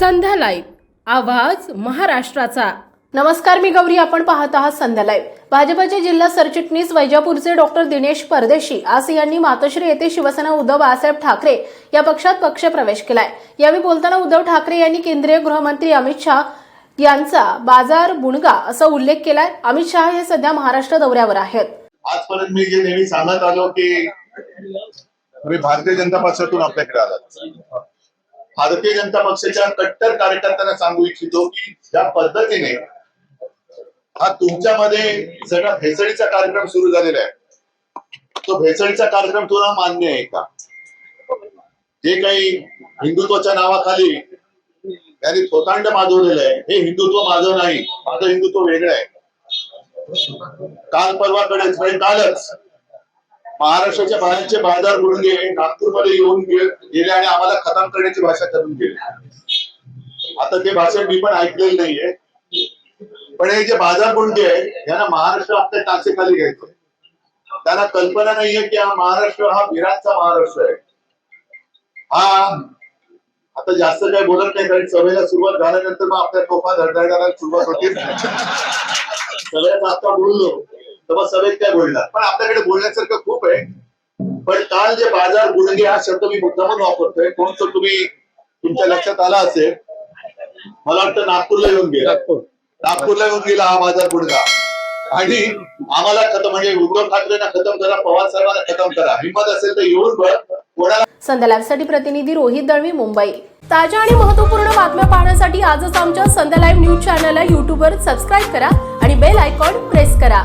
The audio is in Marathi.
संध्या लाईव्ह. आवाज महाराष्ट्राचा. नमस्कार मी गौरी. आपण पाहत आहात संध्या लाईव्ह. भाजपचे जिल्हा सरचिटणीस वैजापूरचे डॉक्टर दिनेश परदेशी आज यांनी मातोश्री येथे शिवसेना उद्धव बाळासाहेब ठाकरे या पक्षात पक्षप्रवेश केलाय. यावेळी बोलताना उद्धव ठाकरे यांनी केंद्रीय गृहमंत्री अमित शहा यांचा बाजार बुणगा असा उल्लेख केलाय. अमित शहा हे सध्या महाराष्ट्र दौऱ्यावर आहेत. आजपर्यंत मी जे नेहमी सांगत आलो की भारतीय जनता पक्षातून आपल्याकडे आला भारतीय जनता पक्षाच्या कट्टर कार्यकर्त्यांना सांगू इच्छितो की ज्या पद्धतीने हा तुमच्यामध्ये सगळा भेसळीचा कार्यक्रम सुरू झालेला आहे. तो भेसळीचा कार्यक्रम तुला मान्य आहे का? जे काही हिंदुत्वाच्या नावाखाली त्यांनी थोतांड माजवलेलं आहे हे हिंदुत्व माझं नाही माझं हिंदुत्व वेगळं आहे. काल परवाकडेच म्हणजे कालच महाराष्ट्राच्या बाहेरचे बाजार गुडगे नागपूरमध्ये येऊन गेले आणि आम्हाला खतम करण्याची भाषा करून गेले आता ते भाषण मी पण ऐकलेलं नाहीये. पण हे जे बाजार गुंडे आहेत यांना महाराष्ट्र आपल्या टाचेखाली घ्यायचं त्यांना कल्पना नाहीये की हा महाराष्ट्र हा वीरांचा महाराष्ट्र आहे. हा आता जास्त काही बोलत नाही कारण सभेला सुरुवात झाल्यानंतर मग आपल्या तोफा धडधडायला सुरुवात होते. सगळ्यात आता बोललो. तर मग सभेत काय बोलणार? पण आपल्याकडे बोलण्यासारखं खूप आहे. पण काल जे बाजार गुणगे हा शब्द मी मुद्दामून वापरतोय. कोणतं तुम्ही तुमच्या लक्षात आला असेल? मला वाटतं नागपूरला येऊन गेला. नागपूरला येऊन गेला हा बाजार गुणगा आणि आम्हाला खतम म्हणजे उद्धव ठाकरेंना खतम करा पवार साहेबांना खतम करा. हिंमत असेल तर येऊन बघ. कोणाला संध्या लाईव्हसाठी प्रतिनिधी रोहित दळवी मुंबई. ताज्या आणि महत्त्वपूर्ण बातम्या पाहण्यासाठी आजच आमच्या संध्या लाईव्ह न्यूज चॅनलला यूट्यूबवर सबस्क्राईब करा आणि बेल आयकॉन प्रेस करा.